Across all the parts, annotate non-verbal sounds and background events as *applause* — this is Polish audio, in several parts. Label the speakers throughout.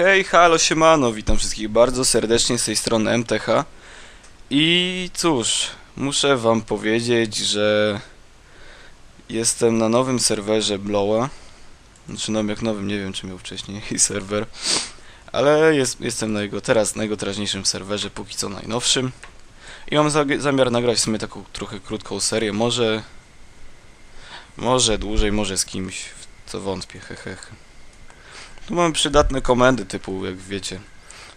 Speaker 1: Hej, halo, siemano, witam wszystkich bardzo serdecznie z tej strony MTH i cóż, muszę wam powiedzieć, że jestem na nowym serwerze Blowa, znaczy no jak nowym, nie wiem czy miał wcześniej *laughs* serwer, ale jest, jestem na jego, teraz na jego teraźniejszym serwerze, póki co najnowszym. I mam za, zamiar nagrać w sumie taką trochę krótką serię, może może dłużej, może z kimś, w co wątpię, hehehe. Tu mamy przydatne komendy typu, jak wiecie,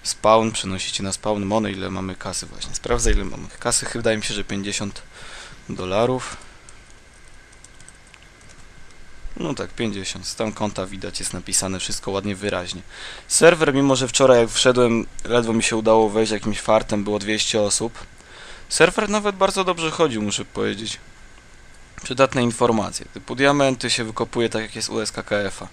Speaker 1: spawn, przenosicie na spawn money, ile mamy kasy właśnie. Sprawdzę ile mamy kasy, wydaje mi się, że 50 dolarów. No tak, 50. Stan konta widać, jest napisane wszystko ładnie wyraźnie. Serwer, mimo że wczoraj jak wszedłem, ledwo mi się udało wejść jakimś fartem, było 200 osób. Serwer nawet bardzo dobrze chodził, muszę powiedzieć. Przydatne informacje, typu diamenty się wykopuje tak jak jest u SKKF-a.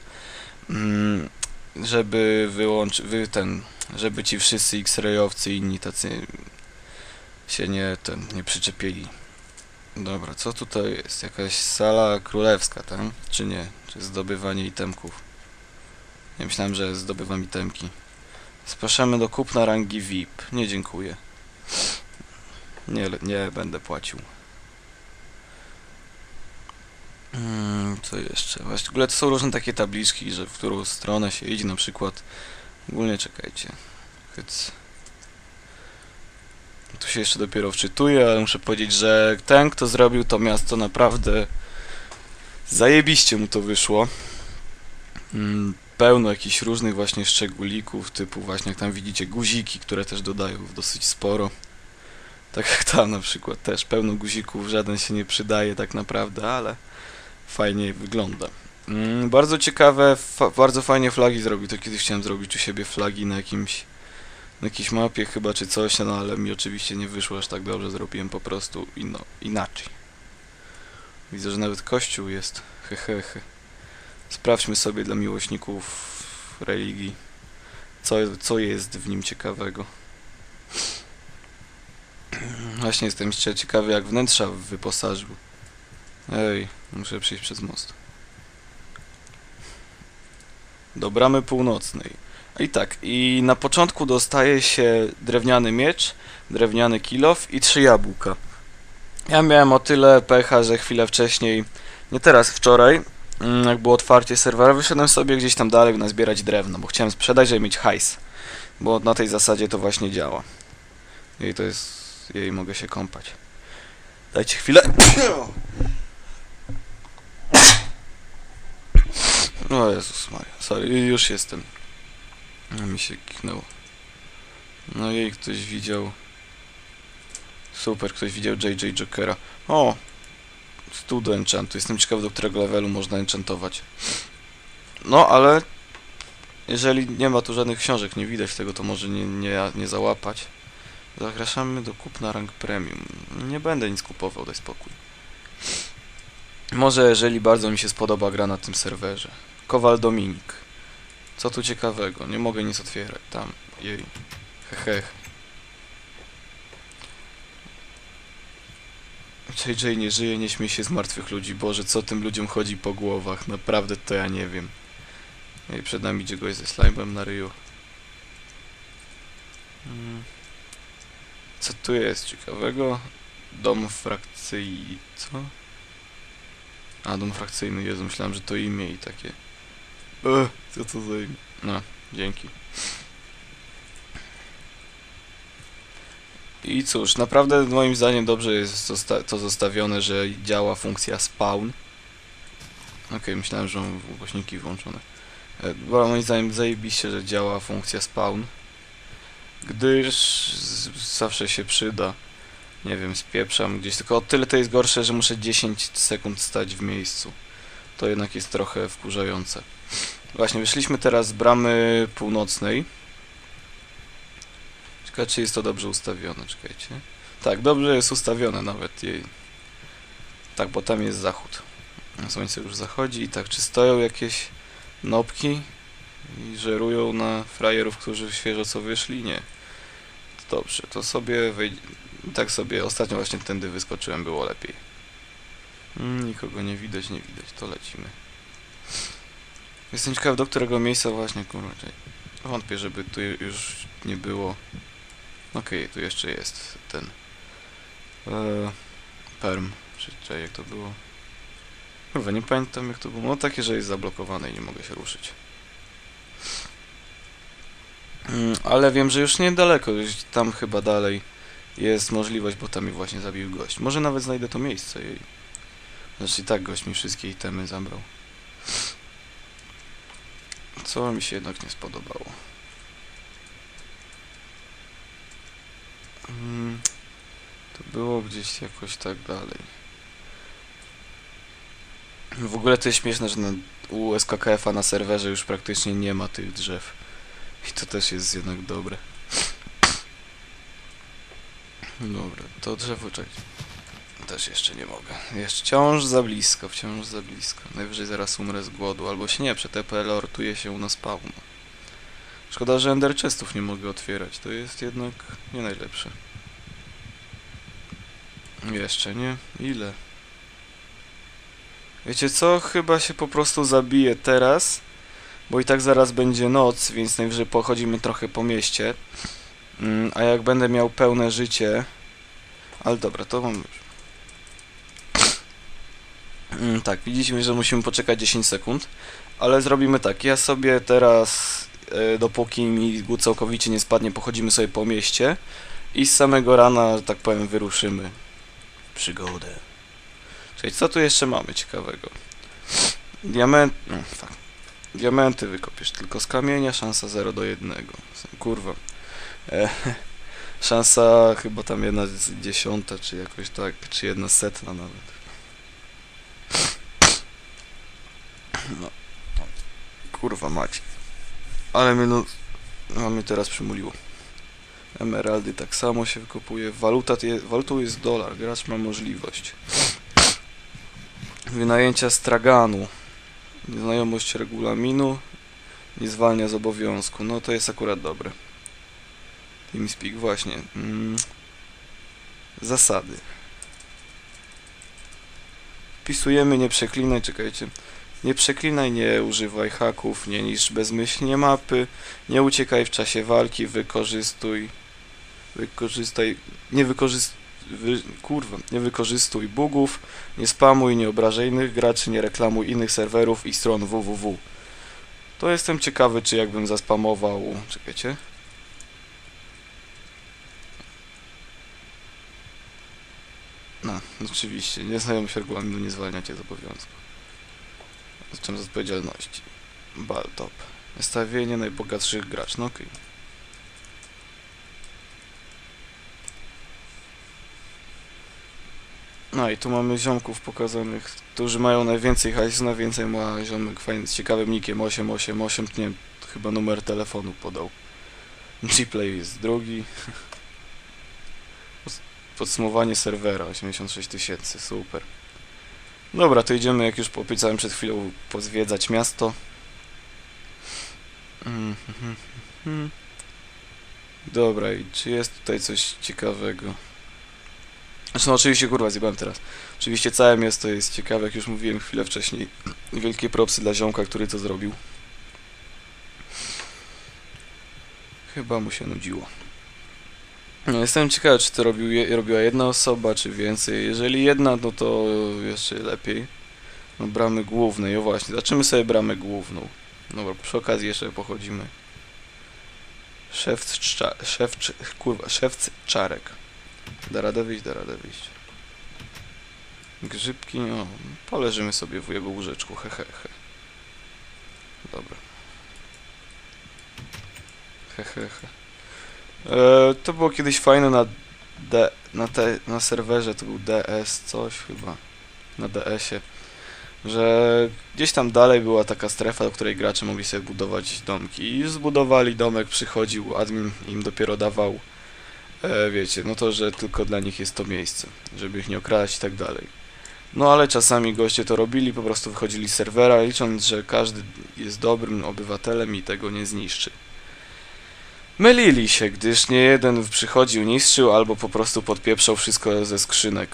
Speaker 1: Mm, żeby wyłączyć, wy ten, żeby ci wszyscy X-rayowcy i inni tacy się nie, ten, nie przyczepili. Dobra, co tutaj jest? Jakaś sala królewska, tak? Czy nie? Czy zdobywanie itemków? Ja myślałem, że zdobywam itemki. Zapraszamy do kupna rangi VIP. Nie dziękuję. Nie, nie będę płacił. Co jeszcze? Właśnie w ogóle to są różne takie tabliczki, że w którą stronę się idzie, na przykład. Ogólnie czekajcie. Hyc. Tu się jeszcze dopiero wczytuję, ale muszę powiedzieć, że ten, kto zrobił to miasto, naprawdę zajebiście mu to wyszło. Mm, pełno jakichś różnych właśnie szczególików, typu właśnie jak tam widzicie guziki, które też dodają dosyć sporo. Tak jak tam na przykład też pełno guzików, żaden się nie przydaje tak naprawdę, ale fajnie wygląda. Mm, bardzo ciekawe, fa bardzo fajnie flagi zrobił. To kiedyś chciałem zrobić u siebie flagi na jakimś na jakiejś mapie chyba czy coś, no ale mi oczywiście nie wyszło aż tak dobrze. Zrobiłem po prostu ino inaczej. Widzę, że nawet kościół jest. Hehehe. He, he. Sprawdźmy sobie dla miłośników religii, co, co jest w nim ciekawego. Właśnie jestem jeszcze ciekawy, jak wnętrza wyposażył. Ej, muszę przejść przez most. Do bramy północnej. I tak, i na początku dostaje się drewniany miecz, drewniany kilof i trzy jabłka. Ja miałem o tyle pecha, że chwilę wcześniej, nie teraz, wczoraj, mm, jak było otwarcie serwera, wyszedłem sobie gdzieś tam dalej nazbierać drewno, bo chciałem sprzedać, żeby mieć hajs. Bo na tej zasadzie to właśnie działa. I to jest... jej mogę się kąpać. Dajcie chwilę. O Jezus Maria, sorry, już jestem. Mi się kiknęło. No jej ktoś widział. Super, ktoś widział JJ Jokera. O! Stół do enchantu. Jestem ciekawy, do którego levelu można enchantować. No, ale jeżeli nie ma tu żadnych książek, nie widać tego, to może nie, nie, nie załapać. Zapraszamy do kupna rank premium. Nie będę nic kupował, daj spokój. Może jeżeli bardzo mi się spodoba gra na tym serwerze. Kowal Dominik. Co tu ciekawego? Nie mogę nic otwierać. Tam. Jej. Hehech. JJ nie żyje, nie śmiej się z martwych ludzi. Boże, co tym ludziom chodzi po głowach? Naprawdę to ja nie wiem. I przed nami idzie gość ze slime'em na ryju. Mm. Co tu jest ciekawego? Dom frakcyjny. Co? A, dom frakcyjny, Jezu, myślałem, że to imię i takie... Co to za imię? No, dzięki. I cóż, naprawdę moim zdaniem dobrze jest to zostawione, że działa funkcja spawn. Okej, myślałem, że mam głośniki włączone. E, Bo moim zdaniem zajebiście, że działa funkcja spawn. Gdyż zawsze się przyda. Nie wiem, spieprzam gdzieś, tylko o tyle to jest gorsze, że muszę 10 sekund stać w miejscu. To jednak jest trochę wkurzające. Właśnie, wyszliśmy teraz z bramy północnej. Czekaj, czy jest to dobrze ustawione, czekajcie. Tak, dobrze jest ustawione nawet jej. Tak, bo tam jest zachód. Słońce już zachodzi i tak, czy stoją jakieś nopki i żerują na frajerów, którzy świeżo co wyszli? Nie. To dobrze, to sobie wejdzie... Tak sobie ostatnio właśnie tędy wyskoczyłem, było lepiej. Mm, nikogo nie widać, nie widać, to lecimy. Jestem ciekaw do którego miejsca właśnie, czekaj. Wątpię, żeby tu już nie było. Okej, tu jeszcze jest ten. E, perm. Czy, czy jak to było? Chyba nie pamiętam jak to było. No takie, że jest zablokowane i nie mogę się ruszyć. Mm, ale wiem, że już niedaleko, tam chyba dalej jest możliwość, bo tam mnie właśnie zabił gość. Może nawet znajdę to miejsce i... Znaczy i tak gość mi wszystkie itemy zabrał. Co mi się jednak nie spodobało. Mm, To było gdzieś jakoś tak dalej. W ogóle to jest śmieszne, że na, u SKKF-a na serwerze już praktycznie nie ma tych drzew. I to też jest jednak dobre. Dobra, to drzewo czekaj. Też jeszcze nie mogę. Jeszcze wciąż za blisko, wciąż za blisko. Najwyżej zaraz umrę z głodu, albo się nie, przeteleportuję się na spawn. Szkoda, że Ender Chestów nie mogę otwierać, to jest jednak nie najlepsze. Jeszcze nie? Ile? Wiecie co? Chyba się po prostu zabiję teraz, bo i tak zaraz będzie noc, więc najwyżej pochodzimy trochę po mieście. Mm, a jak będę miał pełne życie... Ale dobra, to mam już. Mm, tak, widzieliśmy, że musimy poczekać 10 sekund, ale zrobimy tak. Ja sobie teraz, e, dopóki mi całkowicie nie spadnie, pochodzimy sobie po mieście i z samego rana, że tak powiem, wyruszymy przygodę. Czyli co tu jeszcze mamy ciekawego? Diament... No, tak. Diamenty wykopiesz tylko z kamienia, szansa 0 do 1. Kurwa. E, *laughs* szansa chyba tam jedna dziesiąta, czy jakoś tak, czy jedna setna nawet. No. Kurwa mać. Ale mnie no... No mnie teraz przymuliło. Emeraldy tak samo się wykopuje. Waluta, je, walutą jest dolar. Gracz ma możliwość. Wynajęcia straganu. Nieznajomość regulaminu. Nie zwalnia z obowiązku. No to jest akurat dobre. TeamSpeak, właśnie. Mm. Zasady. Wpisujemy nie przeklinaj, czekajcie. Nie przeklinaj, nie używaj haków, nie niszcz bezmyślnie mapy, nie uciekaj w czasie walki, wykorzystuj, wykorzystaj, nie wykorzystuj, wy, kurwa, nie wykorzystuj bugów, nie spamuj, nie obrażaj innych graczy, nie reklamuj innych serwerów i stron www. To jestem ciekawy, czy jakbym zaspamował, czekajcie, Oczywiście. Nie znają się regulaminu, nie zwalniacie z obowiązku. Z czym z odpowiedzialności. Baltop. Nastawienie najbogatszych graczy. No okej. No i tu mamy ziomków pokazanych, którzy mają najwięcej hajsu, najwięcej ma ziomek fajny, z ciekawym nickiem 888, nie chyba numer telefonu podał. Gplay jest drugi. Podsumowanie serwera 86 tysięcy, super. Dobra, to idziemy, jak już obiecałem przed chwilą, pozwiedzać miasto. Mhm. Dobra, i czy jest tutaj coś ciekawego? No oczywiście, kurwa, zjebałem teraz. Oczywiście całe miasto jest ciekawe, jak już mówiłem chwilę wcześniej. Wielkie propsy dla ziomka, który to zrobił. Chyba mu się nudziło. No, Jestem ciekawy, czy to robił robiła jedna osoba, czy więcej. Jeżeli jedna, no to jeszcze lepiej. No, bramy głównej, o właśnie. Zaczynamy sobie bramę główną. Dobra, przy okazji jeszcze pochodzimy. Szewc, cza, szewc, kurwa, szewc czarek. Da radę wyjść, da radę wyjść. Grzybki, o, poleżymy sobie w jego łóżeczku, he, he, he. Dobra. He, he, he. E, to było kiedyś fajne na D, na, te, na serwerze, to był DS coś chyba, na DS-ie, że gdzieś tam dalej była taka strefa, do której gracze mogli sobie budować domki i zbudowali domek, przychodził, admin im dopiero dawał, e, wiecie, no to, że tylko dla nich jest to miejsce, żeby ich nie okradać i tak dalej. No ale czasami goście to robili, po prostu wychodzili z serwera, licząc, że każdy jest dobrym obywatelem i tego nie zniszczy. Mylili się, gdyż nie jeden przychodził, niszczył albo po prostu podpieprzał wszystko ze skrzynek.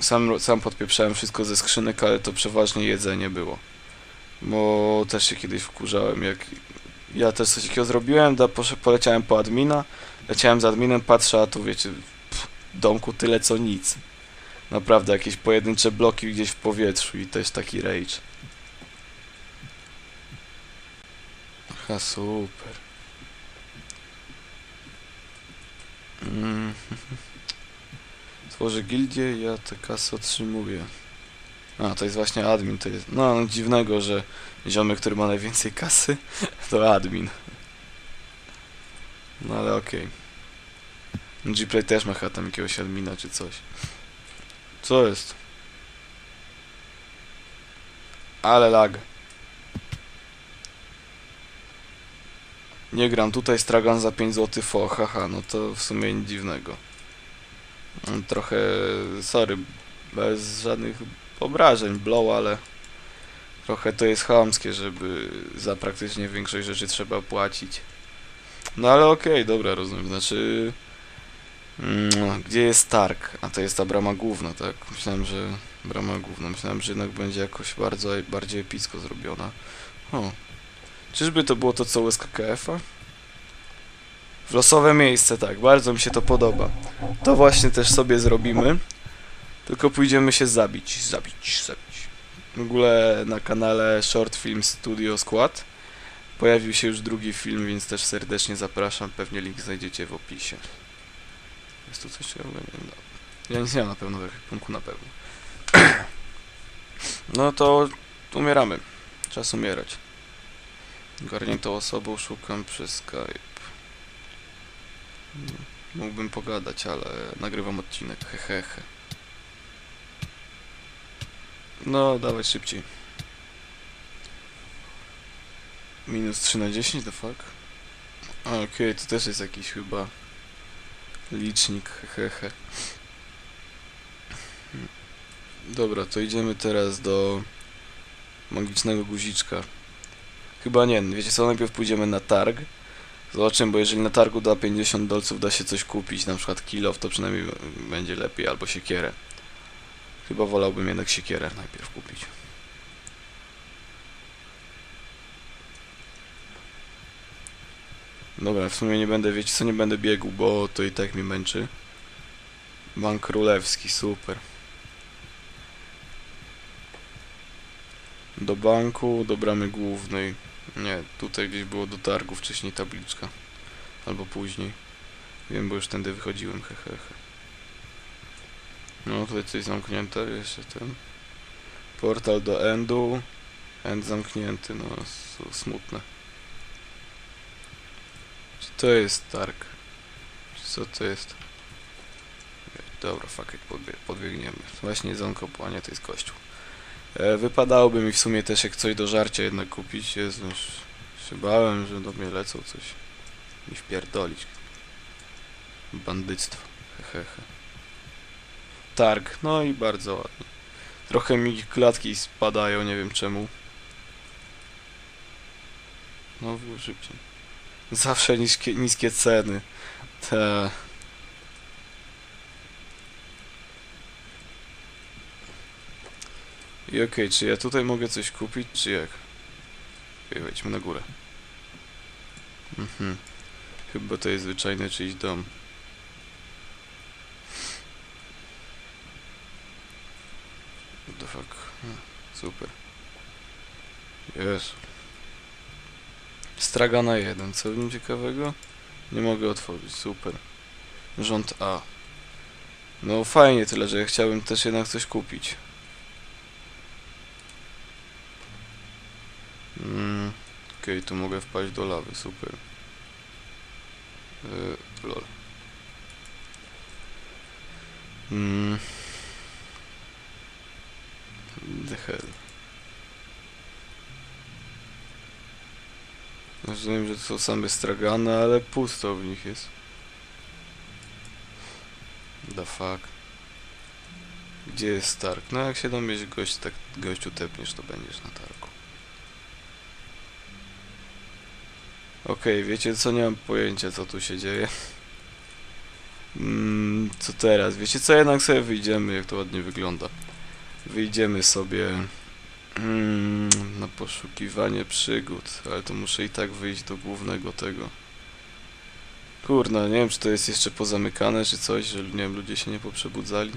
Speaker 1: Sam, sam podpieprzałem wszystko ze skrzynek, ale to przeważnie jedzenie było. Bo też się kiedyś wkurzałem, jak Ja też coś takiego zrobiłem, da, poleciałem po admina, leciałem z adminem, patrzę, a tu wiecie, w domku tyle co nic. Naprawdę, jakieś pojedyncze bloki gdzieś w powietrzu i też taki rage. Aha, super. Mm. Tworzę gildię, ja tę kasę otrzymuję. A, to jest właśnie admin, to jest... No, no dziwnego, że ziomek, który ma najwięcej kasy, *laughs* to admin. No ale okej. Gplay też ma chyba tam jakiegoś admina czy coś. Co jest? Ale lag. Nie gram tutaj stragan za 5 zł fo, haha, no to w sumie nic dziwnego. Mm, Trochę, sorry, bez żadnych obrażeń, blow, ale trochę to jest chamskie, żeby za praktycznie większość rzeczy trzeba płacić. No ale okej, dobra, rozumiem, znaczy... Mm, gdzie jest Targ? A to jest ta brama główna, tak? Myślałem, że brama główna. Myślałem, że jednak będzie jakoś bardzo, bardziej epicko zrobiona. O. Czyżby to było to co u SKKF-a? W losowe miejsce, tak. Bardzo mi się to podoba. To właśnie też sobie zrobimy. Tylko pójdziemy się zabić, zabić, zabić. W ogóle na kanale Short Film Studio Skład pojawił się już drugi film, więc też serdecznie zapraszam. Pewnie link znajdziecie w opisie. Jest tu coś, czego nie. Ja nic nie mam na pewno w ekwipunku, na pewno. *clears throat* No to umieramy. Czas umierać. Garniętą osobą szukam przez Skype. Mógłbym pogadać, ale nagrywam odcinek, hehehe. No, dawaj szybciej. Minus 3 na 10, the fuck? Okej, to też jest jakiś chyba licznik, hehe. Dobra, to idziemy teraz do magicznego guziczka. Chyba nie, wiecie co, najpierw pójdziemy na targ. Zobaczymy, bo jeżeli na targu da 50 dolców da się coś kupić, na przykład kilof, to przynajmniej będzie lepiej, albo siekierę. Chyba wolałbym jednak siekierę najpierw kupić. Dobra, w sumie nie będę, wiecie co, nie będę biegł, bo to i tak mnie męczy. Bank Królewski, super. Do banku, do bramy głównej. Nie, tutaj gdzieś było do targu wcześniej tabliczka. Albo później. Wiem, bo już tędy wychodziłem, hehehe. He, he. No, tutaj coś zamknięte, jeszcze ten. Portal do endu. End zamknięty, no, smutne. Czy to jest targ? Czy co to jest? Dobra, fuck it, podbie podbiegniemy. Właśnie zonko, a to jest kościół. E, wypadałoby mi w sumie też jak coś do żarcia jednak kupić. Jezu, już się bałem, że do mnie lecą coś. Mi wpierdolić. Bandyctwo. Hehehe. Targ. No i bardzo ładnie. Trochę mi klatki spadają, nie wiem czemu. No, szybciej. Zawsze niskie, niskie ceny. Te. I okej, czy ja tutaj mogę coś kupić, czy jak? Okej, wejdźmy na górę. Mhm. Chyba to jest zwyczajny czyjś dom. What the fuck? Super. Jezu. Stragana 1, co w nim ciekawego? Nie mogę otworzyć, super. Rząd A. No fajnie, tyle że ja chciałbym też jednak coś kupić. Mm, Okej, tu mogę wpaść do lawy, super. Yy, lol. Mm. The hell. Rozumiem, że to są same stragany, ale pusto w nich jest. The fuck. Gdzie jest Stark? No jak się mieć gość, tak gościu tepniesz, to będziesz na targu. Okej, wiecie co? Nie mam pojęcia, co tu się dzieje. Mm, co teraz? Wiecie co? Jednak sobie wyjdziemy, jak to ładnie wygląda. Wyjdziemy sobie Mm, na poszukiwanie przygód, ale to muszę i tak wyjść do głównego tego. Kurna, nie wiem czy to jest jeszcze pozamykane czy coś, że nie wiem, ludzie się nie poprzebudzali.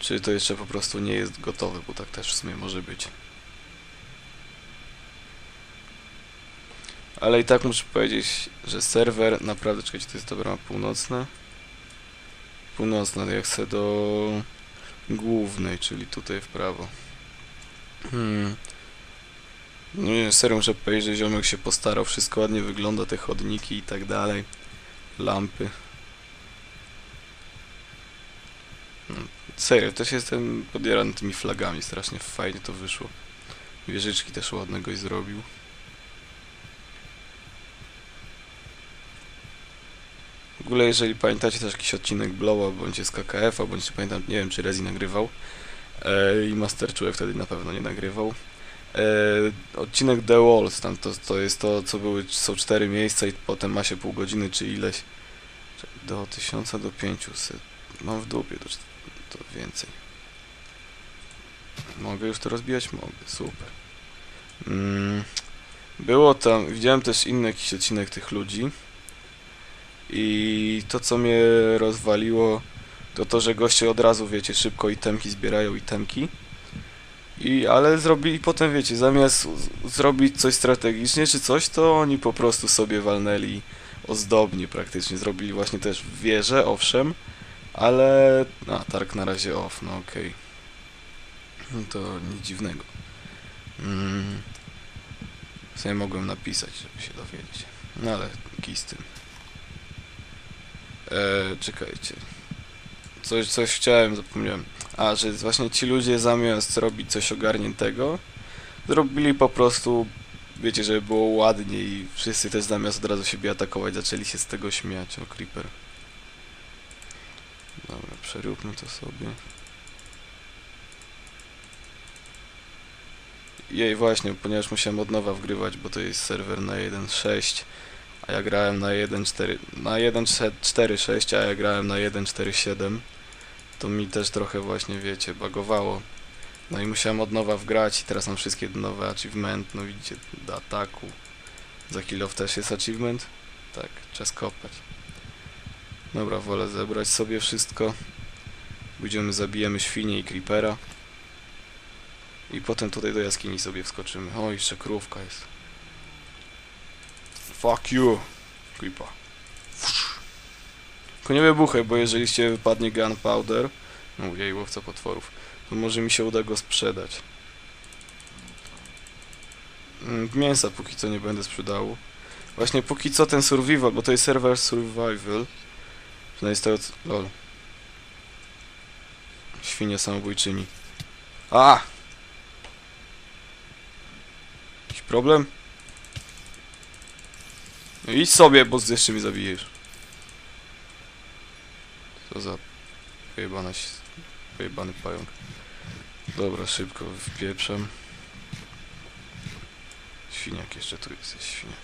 Speaker 1: Czy to jeszcze po prostu nie jest gotowe, bo tak też w sumie może być. Ale i tak muszę powiedzieć, że serwer naprawdę, czekajcie, to jest brama północna. Północna, jak chcę do głównej, czyli tutaj w prawo. Hmm. No nie, serio muszę powiedzieć, że ziomek się postarał, wszystko ładnie wygląda, te chodniki i tak dalej. Lampy. Hmm. Serio, też jestem podjarany tymi flagami, strasznie fajnie to wyszło. Wieżyczki też ładne goś zrobił. W ogóle, jeżeli pamiętacie też jakiś odcinek Blowa, bądź z KKF-a, bądź nie pamiętam, nie wiem czy Rezi nagrywał e, i Master Czule wtedy na pewno nie nagrywał. E, odcinek The Walls, tam to, to jest to, co były, są cztery miejsca i potem ma się pół godziny czy ileś. Do 1000 do 500. Mam w dupie, to, to więcej. Mogę już to rozbijać? Mogę, super. Mm, było tam, widziałem też inny jakiś odcinek tych ludzi. I to, co mnie rozwaliło, to to, że goście od razu, wiecie, szybko itemki zbierają itemki. I, ale zrobili potem, wiecie, zamiast zrobić coś strategicznie czy coś, to oni po prostu sobie walnęli ozdobnie praktycznie. Zrobili właśnie też wieżę, owszem, ale... A, targ na razie off, no okej. No to nic dziwnego. Mm. Sobie mogłem napisać, żeby się dowiedzieć. No ale kij z tym. E, czekajcie. Coś, coś chciałem, zapomniałem. A, że właśnie ci ludzie zamiast robić coś ogarniętego, zrobili po prostu, wiecie, żeby było ładnie i wszyscy też zamiast od razu siebie atakować, zaczęli się z tego śmiać. O, Creeper. Dobra, przeróbmy to sobie. Jej, właśnie, ponieważ musiałem od nowa wgrywać, bo to jest serwer na 1.6, a ja grałem na 1.4, na 1.4.6, a ja grałem na 1.4.7, to mi też trochę właśnie, wiecie, bagowało. No i musiałem od nowa wgrać i teraz mam wszystkie nowe achievement, no widzicie, do ataku. Za kill off też jest achievement? Tak, czas kopać. Dobra, wolę zebrać sobie wszystko. Pójdziemy, zabijemy świnię i creepera. I potem tutaj do jaskini sobie wskoczymy. O, jeszcze krówka jest. Fuck you, creeper. Tylko nie wybuchaj, bo jeżeli się wypadnie gunpowder, no jej łowca potworów, to może mi się uda go sprzedać. Mm, Mięsa póki co nie będę sprzedał. Właśnie póki co ten survival, bo to jest serwer survival. Przynajmniej z tego co... lol. Świnia samobójczyni. A! Jakiś problem? No idź sobie, bo jeszcze mnie zabijesz. Co za pojebana, pojebany pająk. Dobra, szybko wpieprzam. Świniak jeszcze tu jest, jest świniak.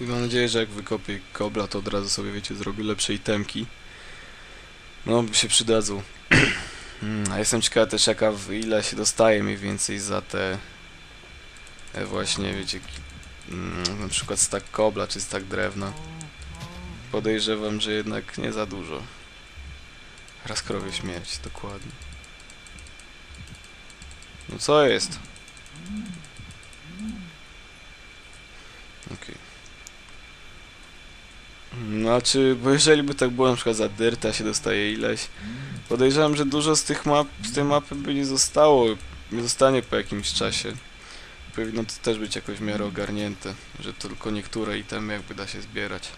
Speaker 1: I mam nadzieję, że jak wykopię kobla, to od razu sobie, wiecie, zrobię lepsze itemki. No, by się przydadzą. *clears throat* Mm, A jestem ciekawy też, jaka, ile się dostaje mniej więcej za te... e, Właśnie, wiecie, mm, na przykład stak kobla, czy stak drewna. Podejrzewam, że jednak nie za dużo. Raz krowie śmierć, dokładnie. No co jest? Okej. Znaczy, bo jeżeli by tak było na przykład za dyrta się dostaje ileś, podejrzewam, że dużo z tych map, z tej mapy by nie zostało, nie zostanie po jakimś czasie. Powinno to też być jakoś w miarę ogarnięte, że tylko niektóre itemy jakby da się zbierać.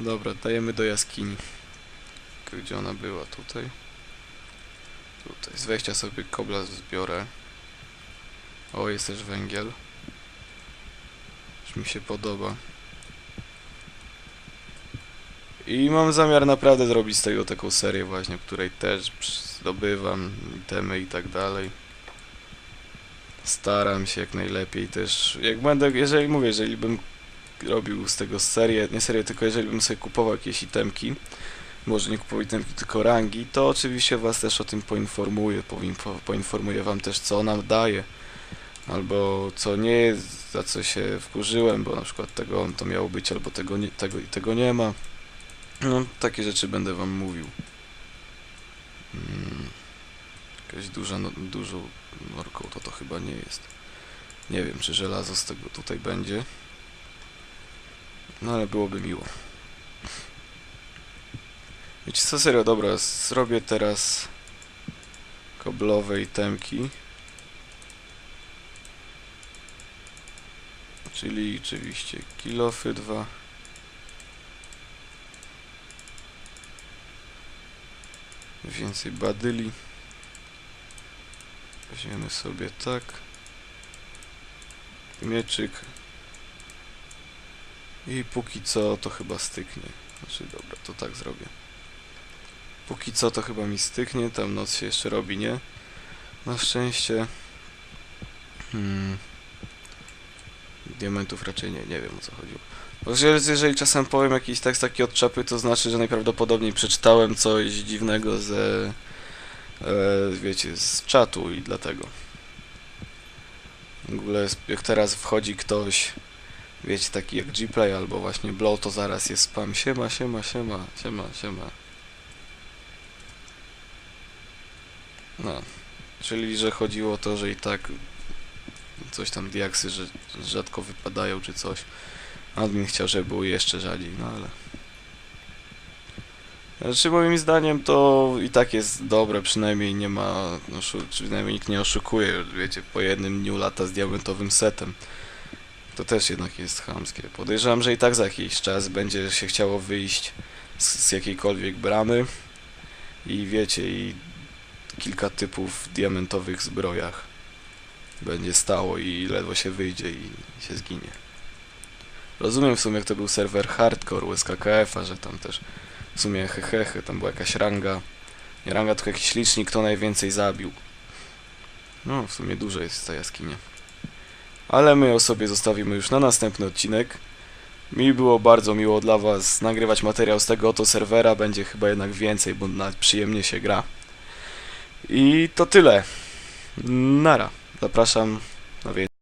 Speaker 1: Dobra, dajemy do jaskini. Gdzie ona była? Tutaj? Tutaj. Z wejścia sobie kobla zbiorę. O, jest też węgiel. Już mi się podoba. I mam zamiar naprawdę zrobić z tego taką serię właśnie, w której też zdobywam itemy i tak dalej. Staram się jak najlepiej też. Jak będę, jeżeli mówię, jeżeli bym robił z tego serię, nie serię, tylko jeżeli bym sobie kupował jakieś itemki, może nie kupować itemki, tylko rangi, to oczywiście was też o tym poinformuję, poinfo- poinformuję wam też co ona daje, albo co nie za co się wkurzyłem, bo na przykład tego to miało być, albo tego, nie, tego i tego nie ma. No, takie rzeczy będę wam mówił. Mm, jakaś duża, no, dużą norką to to chyba nie jest. Nie wiem, czy żelazo z tego tutaj będzie. No ale byłoby miło. Wiecie co, serio, dobra, zrobię teraz koblowe itemki. Czyli oczywiście kilofy dwa. Więcej badyli. Weźmiemy sobie tak. Mieczyk. I póki co to chyba styknie. Znaczy dobra, to tak zrobię. Póki co to chyba mi styknie, tam noc się jeszcze robi, nie? Na szczęście. Hmm. Diamentów raczej nie, nie wiem o co chodziło. Bo że- jeżeli czasem powiem jakiś tekst taki od czapy, to znaczy, że najprawdopodobniej przeczytałem coś dziwnego ze... E, wiecie, z czatu i dlatego. W ogóle jak teraz wchodzi ktoś, wiecie, taki jak Gplay albo właśnie Blow, to zaraz jest spam. Siema, siema, siema, siema, siema. No. Czyli, że chodziło o to, że i tak coś tam diaksy, że rzadko wypadają czy coś. Admin chciał, żeby było jeszcze rzadziej, no ale... Znaczy moim zdaniem to i tak jest dobre, przynajmniej nie ma, no, przynajmniej nikt nie oszukuje, wiecie, po jednym dniu lata z diamentowym setem. To też jednak jest chamskie. Podejrzewam, że i tak za jakiś czas będzie się chciało wyjść z, z jakiejkolwiek bramy i wiecie, i kilka typów w diamentowych zbrojach będzie stało i ledwo się wyjdzie i się zginie. Rozumiem w sumie, jak to był serwer hardcore USKKF-a, że tam też w sumie hehehe, tam była jakaś ranga. Nie ranga, tylko jakiś licznik, kto najwięcej zabił. No, w sumie dużo jest ta jaskinia. Ale my ją sobie zostawimy już na następny odcinek. Mi było bardzo miło dla was nagrywać materiał z tego oto serwera. Będzie chyba jednak więcej, bo nawet przyjemnie się gra. I to tyle. Nara. Zapraszam na więcej.